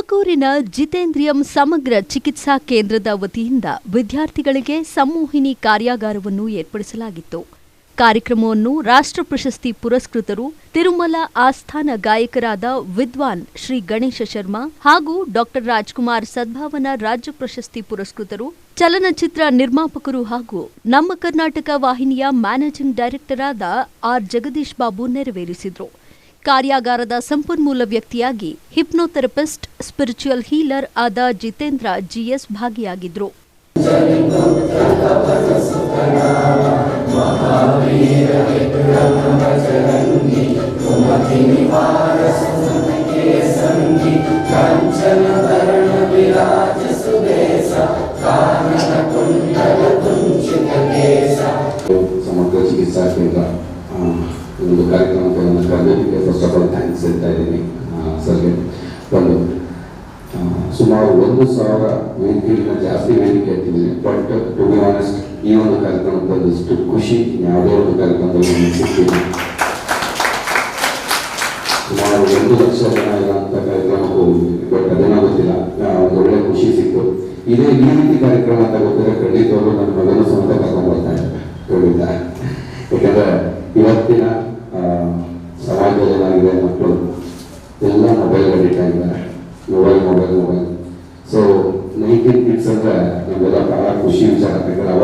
ತುಮಕೂರಿನ ಜಿತೇಂದ್ರಿಯಂ ಸಮಗ್ರ ಚಿಕಿತ್ಸಾ ಕೇಂದ್ರದ ವತಿಯಿಂದ ವಿದ್ಯಾರ್ಥಿಗಳಿಗೆ ಸಂಮೋಹಿನಿ ಕಾರ್ಯಾಗಾರವನ್ನು ಏರ್ಪಡಿಸಲಾಗಿತ್ತು. ಕಾರ್ಯಕ್ರಮವನ್ನು ರಾಷ್ಟ್ರ ಪ್ರಶಸ್ತಿ ಪುರಸ್ಕೃತರು, ತಿರುಮಲ ಆಸ್ಥಾನ ಗಾಯಕರಾದ ವಿದ್ವಾನ್ ಶ್ರೀ ಗಣೇಶ ಶರ್ಮಾ ಹಾಗೂ ಡಾಕ್ಟರ್ ರಾಜ್ಕುಮಾರ್ ಸದ್ಭಾವನಾ ರಾಜ್ಯ ಪ್ರಶಸ್ತಿ ಪುರಸ್ಕೃತರು, ಚಲನಚಿತ್ರ ನಿರ್ಮಾಪಕರು ಹಾಗೂ ನಮ್ಮ ಕರ್ನಾಟಕ ವಾಹಿನಿಯ ಮ್ಯಾನೇಜಿಂಗ್ ಡೈರೆಕ್ಟರ್ ಆದ ಆರ್ ಜಗದೀಶ್ ಬಾಬು ನೆರವೇರಿಸಿದರು. ಕಾರ್ಯಾಗಾರದ ಸಂಪನ್ಮೂಲ ವ್ಯಕ್ತಿಯಾಗಿ ಹಿಪ್ನೋಥೆರಪಿಸ್ಟ್ ಸ್ಪಿರಿಚುವಲ್ ಹೀಲರ್ ಆದ ಜಿತೇಂದ್ರ ಜಿಎಸ್ ಭಾಗಿಯಾಗಿದ್ರು ಒಂದು ಕಾರ್ಯಕ್ರಮಕ್ಕೆ ನನ್ನ Karnataka first of all thanks ಹೇಳ್ತಾ ಇದ್ದೀನಿ ಸರ್ಗೆ ಒಂದು ಸುಮಾರು ಒಂದು ಸಾವಿರ ವೇದಿಕೆಗಿಂತ ಜಾಸ್ತಿ ವೇದಿಕೆ ಇರ್ತಿದ್ದೀನಿ ಬಟ್ ಟು ಬಿ ಆನೆಸ್ಟ್ ಈ ಒಂದು ಕಾರ್ಯಕ್ರಮಕ್ಕೆ ಬಂದಷ್ಟು ಖುಷಿ ಯಾವುದೇ ಒಂದು ಕಾರ್ಯಕ್ರಮದಲ್ಲಿ ಸಿಕ್ಕಿಲ್ಲ ಸುಮಾರು ಒಂದು ಲಕ್ಷ ಜನ ಇರುವಂತ ಕಾರ್ಯಕ್ರಮಕ್ಕೆ ಹೋಗಿದ್ದೀನಿ ಬಟ್ ಅದೇನೋ ಗೊತ್ತಿಲ್ಲ ಒಂದು ಒಳ್ಳೆ ಖುಷಿ ಸಿಕ್ತು ಇದೇ ಈ ರೀತಿ ಕಾರ್ಯಕ್ರಮ ಅಂತ ಗೊತ್ತಿದ್ರೆ ಖಂಡಿತವಾಗ್ಲೂ ನನ್ನ ಮಗನ ಸಮೇತ ಕರ್ಕೊಂಡು ಬರ್ತಾ ಇದ್ದೆ ಖಂಡಿತ ಯಾಕಂದ್ರೆ ಇವತ್ತಿನ ಆ, ಸಮಾಜದಲ್ಲಿ ಏನಾಗಿದೆ ಮಕ್ಕಳು ಎಲ್ಲ ಮೊಬೈಲ್ ಅಡಿಕ್ಟ್ ಆಗಿದ್ದಾರೆ mobile mobile mobile so nineteen kids ಅಂದ್ರೆ ನಮಗೆಲ್ಲ ಬಹಳ ಖುಷಿ ವಿಚಾರ ಯಾಕಂದ್ರೆ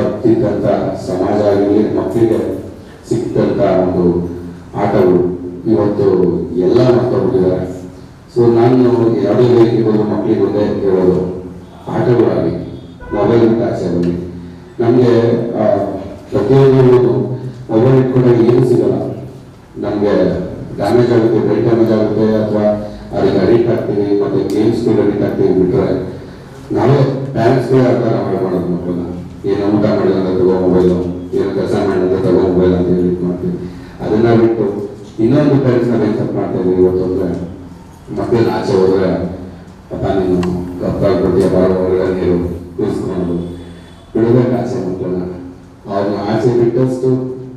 ಸಮಾಜ ಆಗಿರಲಿ ಮಕ್ಕಳಿಗೆ ಸಿಕ್ತಂತ ಒಂದು ಆಟಗಳು ಇವತ್ತು ಎಲ್ಲ ಮರ್ತೋಗ್ಬಿಟ್ಟಿದ್ದಾರೆ ಸೊ ನಾನು ಯಾವುದೇ ರೀತಿ ಒಂದು ಮಕ್ಕಳಿಗೆ ಒಂದೇ ಹೇಳೋದು. ಆಟಗಳಾಗಲಿ, ಮೊಬೈಲ್ ಬಿಟ್ಟು ಆಚೆ ಬನ್ನಿ ನಮಗೆ ಪ್ರತಿಯೊಂದು ಮೊಬೈಲ್ ಇಟ್ಕೊಂಡಾಗ ಏನು ಸಿಗಲ್ಲ. ನಮಗೆ ಡ್ಯಾಮೇಜ್ ಆಗುತ್ತೆ ಬ್ರೈನ್ ಡ್ಯಾಮೇಜ್ ಆಗುತ್ತೆ, ಅಥವಾ ಅದಕ್ಕೆ ಅಡಿಕ್ಟ್ ಆಗ್ತೀವಿ, ಮತ್ತೆ ಗೇಮ್ಸ್ಗಳು ಅಡಿಕ್ಟ್ ಆಗ್ತೀವಿ ಬಿಟ್ಟರೆ ನಾವೇ ಪ್ಯಾರೆಂಟ್ಸ್ಗಳೇ ಅರ್ಥ ಮಾಡಿ ಮಾಡೋದು ಮಕ್ಕಳನ್ನ. ಏನು ಊಟ ಮಾಡಿದ್ರೆ ತಗೋ ಮೊಬೈಲು ಏನು ಕೆಲಸ ಮಾಡಿದ್ರೆ ತಗೋ ಮೊಬೈಲ್ ಅಂತ ಹೇಳಿ ಮಾಡ್ತೀವಿ. ಅದನ್ನ ಬಿಟ್ಟು ಇನ್ನೊಂದು ಪೇರೆಂಟ್ಸ್ ನಾವು ತಪ್ಪು ಮಾಡ್ತಾ ಇದೀವಿ ಇವತ್ತು ಅಂದ್ರೆ ಮಕ್ಕಳನ್ನ ಆಚೆ ಹೋದ್ರೆ, ಅಪ್ಪ, ನೀನು ಕಪ್ಪಾಗ್ಬಿಡ್ತೀಯ ಒಳಗಡೆ ನೀರು ಕೂರಿಸ್ಕೊಂಡು ಬಿಡಬೇಕು ಆಚೆ ಮಕ್ಕಳನ್ನ. ಅವ್ರನ್ನ ಆಚೆ ಬಿಟ್ಟಷ್ಟು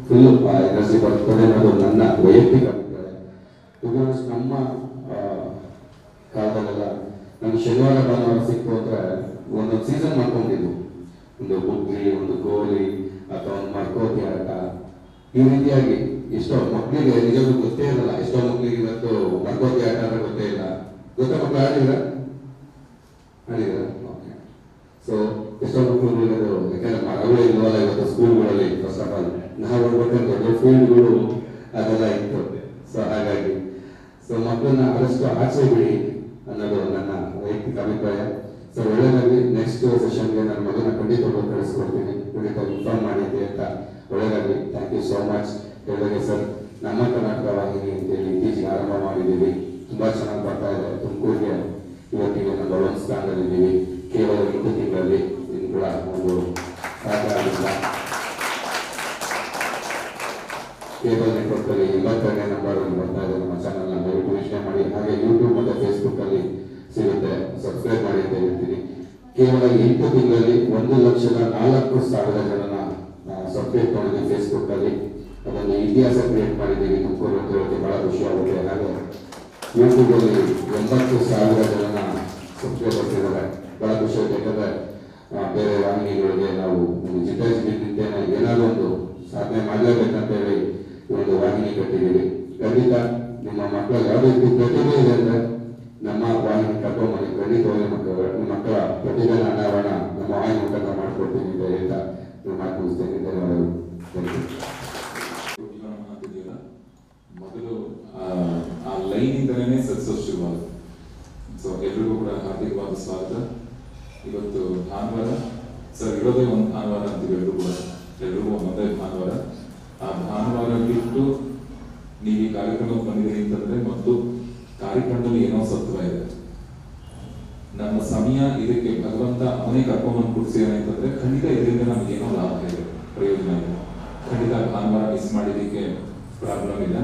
ಫುಲ್ ಎನರ್ಜಿ ಬರ್ತದೆ ಅನ್ನೋದು ನನ್ನ ವೈಯಕ್ತಿಕ ಅಭಿಪ್ರಾಯ. ನಮ್ಮ ಕಾಲದಲ್ಲೆಲ್ಲ ನಮ್ಗೆ ಶನಿವಾರ ಭಾನುವಾರ ಸಿಕ್ತು ಅಂದ್ರೆ ಒಂದೊಂದು ಸೀಸನ್ ಮಾಡ್ಕೊಂಡಿದ್ವು. ಒಂದು ಬುಗ್ಗಿ ಒಂದು ಗೋಲಿ ಅಥವಾ ಒಂದು ಮರ್ಕೋತಿ ಆಟ. ಈ ರೀತಿಯಾಗಿ ಎಷ್ಟೋ ಮಕ್ಕಳಿಗೆ ನಿಜಕ್ಕೂ ಗೊತ್ತೇ ಇರಲ್ಲ, ಎಷ್ಟೋ ಮಕ್ಕಳಿಗೆ ಇವತ್ತು ಮರ್ಕೋತಿ ಆಟ ಅಂದ್ರೆ ಗೊತ್ತೇ ಇಲ್ಲ. ಗೊತ್ತಾ ಮಕ್ಕಳು ಆಡಿದ್ರ ಆಡಿದ್ರ ಸೊ ಎಷ್ಟೋ ಮಕ್ಕಳು ಯಾಕಂದ್ರೆ ಮರಗಳೇ ಇಲ್ವಲ್ಲ ಇವತ್ತು ಸ್ಕೂಲ್ಗಳಲ್ಲಿ ಫಸ್ಟ್ ಆಫ್ ಆಲ್ ನಾವು ಹೋಗ್ಬೇಕಂದ್ರೆ ದೊಡ್ಡ ಫೀಲ್ಡ್ಗಳು ಅದೆಲ್ಲ ಇತ್ತು. ಸೊ ಹಾಗಾಗಿ ಸೊ ಮಕ್ಕಳನ್ನ ಆದಷ್ಟು ಆಚೆ ಬಿಡಿ ಅನ್ನೋದು ನನ್ನ ವೈಯಕ್ತಿಕ ಅಭಿಪ್ರಾಯ. ಸೊ ಒಳ್ಳೆದಾಗಿ ನೆಕ್ಸ್ಟ್ ಸೆಷನ್ಗೆ ನನ್ನ ಮಗನ ಖಂಡಿತವಾಗ್ಲೂ ಕಳಿಸ್ಕೊಡ್ತೀನಿ. ಖಂಡಿತ ಇನ್ಫಾರ್ಮ್ ಮಾಡಿದ್ದೆ ಅಂತ. ಒಳ್ಳೆದಾಗಿ ಥ್ಯಾಂಕ್ ಯು ಸೋ ಮಚ್ ಹೇಳಿದಾಗೆ ಸರ್ ನಮ್ಮ ಕರ್ನಾಟಕ ವಾಹಿನಿ ಅಂತೇಳಿ ಇತ್ತೀಚೆಗೆ ಆರಂಭ ಮಾಡಿದ್ದೀವಿ. ತುಂಬಾ ಚೆನ್ನಾಗಿ ಬರ್ತಾ ಇದೆ. ತುಮಕೂರಿಗೆ ಇವತ್ತಿಗೆ ನಮ್ಮ ಒಂದು ಸ್ಥಾನದಲ್ಲಿದ್ದೀವಿ. ಕೇವಲ ಎಂಟು ತಿಂಗಳಲ್ಲಿ ಇದು ಕೂಡ ಒಂದು ಸಾಕಾಗಿಲ್ಲ ಕೇಬಲ್ ನೆಟ್ವರ್ಕ್ ಅಲ್ಲಿ ಎಂಬತ್ತೆರಡನೇ ನಂಬರ್ ಬರ್ತಾ ಇದೆ ನಮ್ಮ ಚಾನಲ್ ದಯವಿಟ್ಟು ವೀಕ್ಷಣೆ ಮಾಡಿ. ಹಾಗೆ ಯೂಟ್ಯೂಬ್ ಮತ್ತೆ ಫೇಸ್ಬುಕ್ ಅಲ್ಲಿ ಸಿಗುತ್ತೆ. ಸಬ್ಸ್ಕ್ರೈಬ್ ಹೇಳ್ತೀನಿ ಕೇವಲ ಎಂಟು ತಿಂಗಳಲ್ಲಿ ಒಂದು ಲಕ್ಷದ ನಾಲ್ಕು ಸಾವಿರ ಜನನ ಸಬ್ಸ್ಕ್ರೈಬ್ ಮಾಡಿದ್ವಿ ಫೇಸ್ಬುಕ್ ಅಲ್ಲಿ. ಅದೊಂದು ಇತಿಹಾಸ ಕ್ರಿಯೇಟ್ ಮಾಡಿದ್ದೀವಿ ತುಮಕೂರು ಅಂತ ಹೇಳಿ ಬಹಳ ಖುಷಿ ಆಗುತ್ತೆ. ಹಾಗೆ ಯೂಟ್ಯೂಬ್ ಅಲ್ಲಿ ಎಂಬತ್ತು ಸಾವಿರ ಜನನ ಸಬ್ಸ್ಕ್ರೈಬರ್ಸ್ ಇದ್ದಾರೆ ಬಹಳ ಖುಷಿ ಆಗುತ್ತೆ. ಯಾಕಂದ್ರೆ ಬೇರೆ ವಾಹಿನಿಗಳಿಗೆ ನಾವು ಜಿದ್ದಾಜಿದ್ದೇನೆ ಏನಾದ್ರು ಒಂದು ಸಾಧನೆ ಮಾಡಲೇಬೇಕಂತ ಹೇಳಿ ಒಂದು ವಾಹಿನಿ ಕಟ್ಟಿದ್ದೀವಿ. ಖಂಡಿತ ನಿಮ್ಮ ಮಕ್ಕಳ ಯಾವುದೇ ರೀತಿ ಪ್ರತಿಭೆ ಇದೆ ಅಂದ್ರೆ ನಮ್ಮ ವಾಹಿನಿ ಕರ್ಕೊಂಡ್ಬನ್ನಿ ಖಂಡಿತವಾಗಿ ಮಕ್ಕಳು ಮಕ್ಕಳ ಪ್ರತಿಭೆನ ಅನಾವರಣ ನಮ್ಮ ವಾಹಿನಿ ಮುಖಾಂತರ ಮಾಡ್ಕೊಡ್ತೀನಿ ಅಂತ ಹೇಳ್ತಾ ನಾನು ಮಾತು ಮುಗಿಸ್ತೇನೆ ಧನ್ಯವಾದಗಳು Thank you. ಜೀವನ ಮಾಡ್ತಿದ್ದೀವಲ್ಲ, ಮೊದಲು ಆ- ಆ ಲೈನ್ ಇಂದಲೇ ಸಕ್ಸಸ್ ಶುರುವಾಗುತ್ತೆ ಸೊ ಎಲ್ರಿಗೂ ಕೂಡ ಹಾರ್ದಿಕವಾದ ಸ್ವಾಗತ ಇವತ್ತು ಭಾನುವಾರ ಸರ್ ಇರೋದೇ ಒಂದು ಭಾನುವಾರ ಅಂತೀವಿ ಹೇಳಿದ್ರು ಕೂಡ ಎಲ್ರಿಗೂ ಒಂದೇ ಭಾನುವಾರ. ಆ ಭಾನುವಾರ ಬಿಟ್ಟು ನೀವು ಈ ಕಾರ್ಯಕ್ರಮಕ್ಕೆ ಬಂದಿದ್ದೀರಿ ಅಂತಂದ್ರೆ ಮತ್ತು ಕಾರ್ಯಕ್ರಮದಲ್ಲಿ ಏನೋ ಸತ್ವ ಇದೆ. ನಮ್ಮ ಸಮಯ ಇದಕ್ಕೆ ಭಗವಂತ ಅವನೇ ಕರ್ಕೊಂಡ್ಬಂದು ಕೊಡ್ಸಿದಾನೆ ಅಂತಂದ್ರೆ ಖಂಡಿತ ಇದರಿಂದ ನಮ್ಗೆ ಏನೋ ಲಾಭ ಇದೆ, ಪ್ರಯೋಜನ ಇದೆ. ಖಂಡಿತ ಭಾನುವಾರ ಮಿಸ್ ಮಾಡಿದ್ದಕ್ಕೆ ಪ್ರಾಬ್ಲಮ್ ಇಲ್ಲ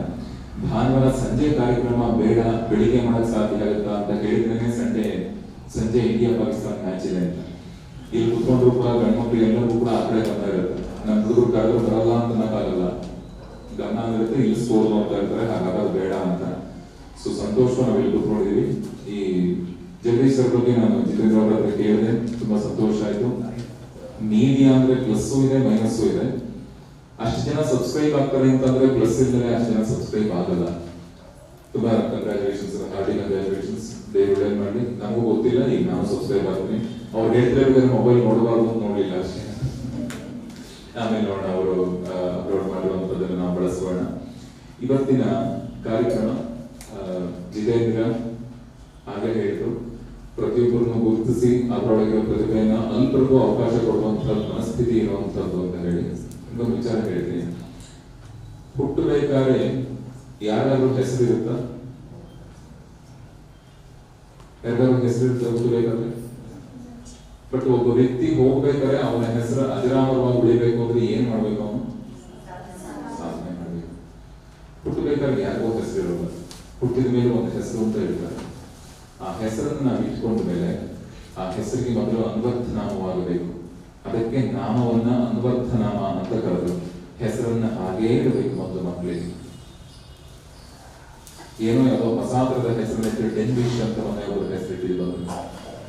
ಭಾನುವಾರ ಸಂಜೆ ಕಾರ್ಯಕ್ರಮ ಬೇಡ, ಬೆಳಿಗ್ಗೆ ಮಾಡಕ್ ಸಾಧ್ಯ ಆಗುತ್ತಾ ಅಂತ ಹೇಳಿದ್ರೆ ಸಂಡೆ ಸಂಜೆ ಇಂಡಿಯಾ ಪಾಕಿಸ್ತಾನ ಮ್ಯಾಚ್ ಇದೆ ಅಂತ. ಇಲ್ಲಿ ಕುತ್ಕೊಂಡ್ರು ಕೂಡ ಗಂಡ್ಮಕ್ಳು ಎಲ್ಲರೂ ಕೂಡ ಆ ಕಡೆ ಗಮನ ಇರುತ್ತೆ. ನಮ್ಮ ಹುಡುಗರು ಕಳೆದ್ರು ಬರಲ್ಲ ಅಂತ ಅನ್ನಕ್ಕಾಗಲ್ಲ. ಗಮನ ಆಗಿರುತ್ತೆ ಇಲ್ಲಿ ಸ್ಕೋರ್ ನೋಡ್ತಾ ಇರ್ತಾರೆ, ಹಾಗಾದ್ರೆ ಬೇಡ ಅಂತ. ಸೊ ಸಂತೋಷ ನಾವು ಇಲ್ಲಿ ಕುತ್ಕೊಂಡಿದೀವಿ. ಈ ಜಗದೀಶ್ ಸರ್ ಬಗ್ಗೆ ನಾನು ಜಿತೇಂದ್ರ ಅವರ ಹತ್ರ ಕೇಳಿದೆ. ತುಂಬಾ ಸಂತೋಷ ಆಯ್ತು. ಮೀಡಿಯಾ ಅಂದ್ರೆ ಪ್ಲಸ್ಸು ಇದೆ ಮೈನಸ್ಸು ಇದೆ. ಅಷ್ಟು ಜನ ಸಬ್ಸ್ಕ್ರೈಬ್ ಆಗ್ತಾರೆ ಅಂತಂದ್ರೆ ಪ್ಲಸ್ ಇದ್ರೆ ಅಷ್ಟು ಜನ ಸಬ್ಸ್ಕ್ರೈಬ್ ಆಗಲ್ಲ. ತುಂಬಾ ಕಂಗ್ರಾಚುಲೇಷನ್ಸ್ ಹಾರ್ಟಿ ಕಂಗ್ರಾಚುಲೇಷನ್ಸ್ ದೇವ್ರು ಒಳ್ಳೇದ್ ಮಾಡಿ ನಮಗೂ ಗೊತ್ತಿಲ್ಲ. ಈಗ ನಾನು ಸಬ್ಸ್ಕ್ರೈಬ್ ಆಗ್ತೀನಿ ಅವ್ರು ಹೇಳ್ತಿರೋ ಮೊಬೈಲ್ ನೋಡಬಾರ್ದು ಅಂತ ನೋಡಿಲ್ಲ ಅಷ್ಟೇ. ಆಮೇಲೆ ನೋಡೋಣ ಅವರು ಅಪ್ಲೋಡ್ ಮಾಡಿರುವಂಥದ್ದನ್ನು ನಾವು ಬಳಸೋಣ. ಇವತ್ತಿನ ಕಾರ್ಯಕ್ರಮ ಜಿತೇಂದ್ರ ಹಾಗೆ ಹೇಳಿದ್ರು. ಪ್ರತಿಯೊಬ್ಬರನ್ನು ಗುರುತಿಸಿ ಅದರೊಳಗಿರೋ ಪ್ರತಿಭೆಯನ್ನ ಅಲ್ಪರಿಗೂ ಅವಕಾಶ ಕೊಡುವಂತ ಮನಸ್ಥಿತಿ ಇರುವಂತದ್ದು ಅಂತ ಹೇಳಿ. ಇನ್ನೊಂದು ವಿಚಾರ ಹೇಳ್ತೀನಿ. ಹುಟ್ಟಬೇಕಾದ್ರೆ ಹೆಸರಿರುತ್ತಾ ಹೆಸರು ಇರುತ್ತೆ? ಹುಟ್ಟಬೇಕಾದ್ರೆ ಬಟ್ ಒಬ್ಬ ವ್ಯಕ್ತಿ ಹೋಗ್ಬೇಕಾದ್ರೆ ಅವನ ಹೆಸರು ಅಜರಾಮರವಾಗಿ ಉಳಿಬೇಕು ಅಂದ್ರೆ ಏನ್ ಮಾಡ್ಬೇಕು ಅವನು? ಸಾಧನೆ ಮಾಡ್ಬೇಕು. ಹುಟ್ಟಬೇಕಾದ್ರೆ ಯಾರಿಗೋ ಹೆಸರು ಇರೋಲ್ಲ. ಹುಟ್ಟಿದ ಮೇಲೆ ಒಂದು ಹೆಸರು ಅಂತ ಹೇಳ್ತಾರೆ. ಆ ಹೆಸರನ್ನ ನಾವು ಇಟ್ಕೊಂಡ ಮೇಲೆ ಆ ಹೆಸರಿಗೆ ಮೊದಲು ಅನ್ವರ್ಥ ನಾಮವಾಗಬೇಕು ಅದಕ್ಕೆ ನಾಮವನ್ನ ಅನ್ವರ್ಥ ನಾಮ ಅಂತ ಕರೆದು ಹೆಸರನ್ನ ಹಾಗೇ ಇಡಬೇಕು ಮೊದಲು ಮಕ್ಕಳಿಗೆ. ಏನೋ ಯಾವುದೋ ಹೊಸಾದ್ರದ ಹೆಸರನ್ನ ಡೆನ್ವಿಶ್ ಅಂತ ಒಂದು ಯಾವುದೋ ಹೆಸರಿಟ್ಟಿದ್ರು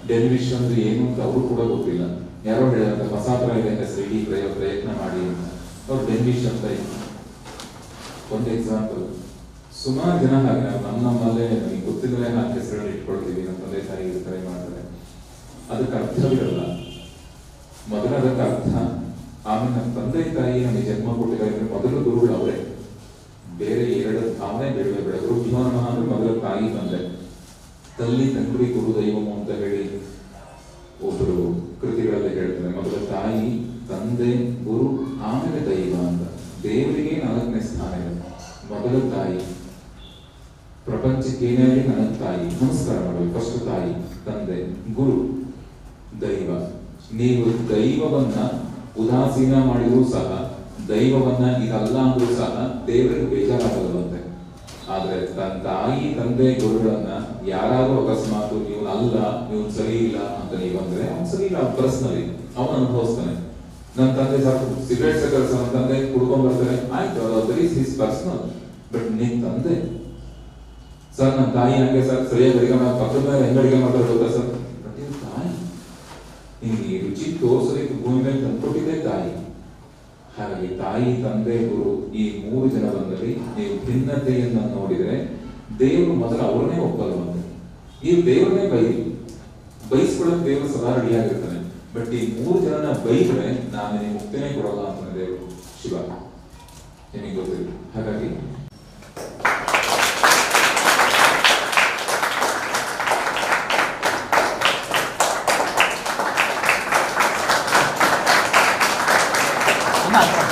ಡೆನ್ವಿಶ್ ಅಂದ್ರೆ ಏನು ಅಂತ ಅವರು ಕೂಡ ಗೊತ್ತಿಲ್ಲ. ಯಾರೋ ಹೇಳಿದ್ರೆ ಹೊಸಾದ್ರ ಇದೆ ಹೆಸರು, ಇಡೀ ಪ್ರಯ- ಪ್ರಯತ್ನ ಮಾಡಿ ಅವ್ರು ಡೆನ್ವಿಶ್ ಅಂತ ಇತ್ತು ಒಂದು ಎಕ್ಸಾಂಪಲ್ ಸುಮಾರು ಜನ ಹಾಗೆ ನಮ್ಮ ನಮ್ಮಲ್ಲೇ ನಮಗೆ ಗೊತ್ತಿಲ್ಲದೆ ನಾವು ಹೆಸರುಗಳು ಇಟ್ಕೊಳ್ತೀವಿ ನಮ್ಮ ತಂದೆ ತಾಯಿ ಕರೆ ಮಾಡ್ತಾರೆ. ಅದಕ್ಕೆ ಅರ್ಥವಿರಲ್ಲ ಮೊದಲ ಅದಕ್ಕೆ ಅರ್ಥ, ಆಮೇಲೆ ನಮ್ಮ ತಂದೆ ತಾಯಿ ನಮಗೆ ಜನ್ಮ ಕೊಟ್ಟಿದ್ದಾರೆ ಮೊದಲು ಗುರುಗಳು ಅವರೇ ಬೇರೆ ಎರಡು ಭಾವನೆ ಬೇಡವೇ ಬೇಡ ಮಗಳ ತಾಯಿ ತಂದೆ. ತಲ್ಲಿ ತಂಗುಡಿ ಗುರು ದೈವಮು ಅಂತ ಹೇಳಿ ಒಬ್ಬರು ಕೃತಿಗಳಲ್ಲಿ ಹೇಳ್ತಾರೆ. ಮಗಳ ತಾಯಿ, ತಂದೆ, ಗುರು, ಆಮೇಲೆ ದೈವ ಅಂತ. ದೇವರಿಗೆ ನಾಲ್ಕನೇ ಸ್ಥಾನ ಇದೆ. ಮೊದಲ ತಾಯಿ ಪ್ರಪಂಚಕ್ಕೆ ನನ್ನ ತಾಯಿ. ನಮಸ್ಕಾರ ಮಾಡಬೇಕು ಫಸ್ಟ್ ತಾಯಿ, ತಂದೆ, ಗುರು, ದೈವ. ನೀವು ದೈವವನ್ನ ಉದಾಸೀನ ಮಾಡಿದ್ರು ಸಹ, ದೈವವನ್ನ ಇದಲ್ಲ ಅಂದ್ರೂ ಸಹ ದೇವರಿಗೆ ಬೇಜಾರಾಗಲ್ಲವಂತೆ ಆದ್ರೆ ತನ್ನ ತಾಯಿ, ತಂದೆ ಗುರುಗಳನ್ನ ಯಾರಾದ್ರೂ ಅಕಸ್ಮಾತ್ ನೀವು ಅಲ್ಲ, ನೀವು ಸರಿ ಇಲ್ಲ ಅಂತ ನೀವು ಅಂದ್ರೆ ಅವ್ನು ಸರಿ ಇಲ್ಲ ಪರ್ಸನಲಿ ಅವನು ಅನುಭವಿಸ್ತಾನೆ. ನನ್ನ ತಂದೆ ಸಾಕು ಸಿಗರೇಟ್ ಕೆಲಸ ನನ್ನ ತಂದೆ ಕುಡ್ಕೊಂಡ್ ಬರ್ತಾರೆ ಆಯ್ತು, ಅದು ಹಿಸ್ ಪರ್ಸನಲ್ ಬಟ್ ನಿನ್ ತಂದೆ? ಸರ್ ನನ್ನ ತಾಯಿ ಹಂಗೆ ಸರ್, ಸರಿಯಾಗಿ ಅಡಿಗೆ ಮಾಡಿ, ಪಕ್ಕದ ಮೇಲೆ ಹೆಂಗ್ ಅಡಿಗೆ ಮಾಡ್ತಾರೆ ಸರ್? ತಾಯಿ ನಿಮ್ಗೆ ಈ ರುಚಿ ತೋರ್ಸಲಿಕ್ಕೆ ಭೂಮಿ ಮೇಲೆ ತಂದ್ಕೊಟ್ಟಿದ್ದೆ ತಾಯಿ. ಹಾಗಾಗಿ ತಾಯಿ, ತಂದೆ, ಗುರು ಈ ಮೂರು ಜನ ಬಂದಲ್ಲಿ ನೀವು ಭಿನ್ನತೆಯನ್ನು ನೋಡಿದರೆ ದೇವರು ಮೊದಲು ಅವ್ರನ್ನೇ ಒಪ್ಪಲ್ವಂತೆ ಈ ದೇವರನ್ನೇ ಬೈ ಬೈಸ್ಕೊಳ್ಳೋಕೆ ದೇವರು ಸದಾ ರೆಡಿಯಾಗಿರ್ತಾನೆ. ಬಟ್ ಈ ಮೂರು ಜನನ ಬೈದ್ರೆ ನಾನು ನಿಮ್ಗೆ ಮುಕ್ತಿನೇ ಕೊಡಲ್ಲ ಅಂತಾನೆ ದೇವರು ಶಿವ. ನಿಮಗೆ ಗೊತ್ತಿಲ್ಲ ಹಾಗಾಗಿ Paco.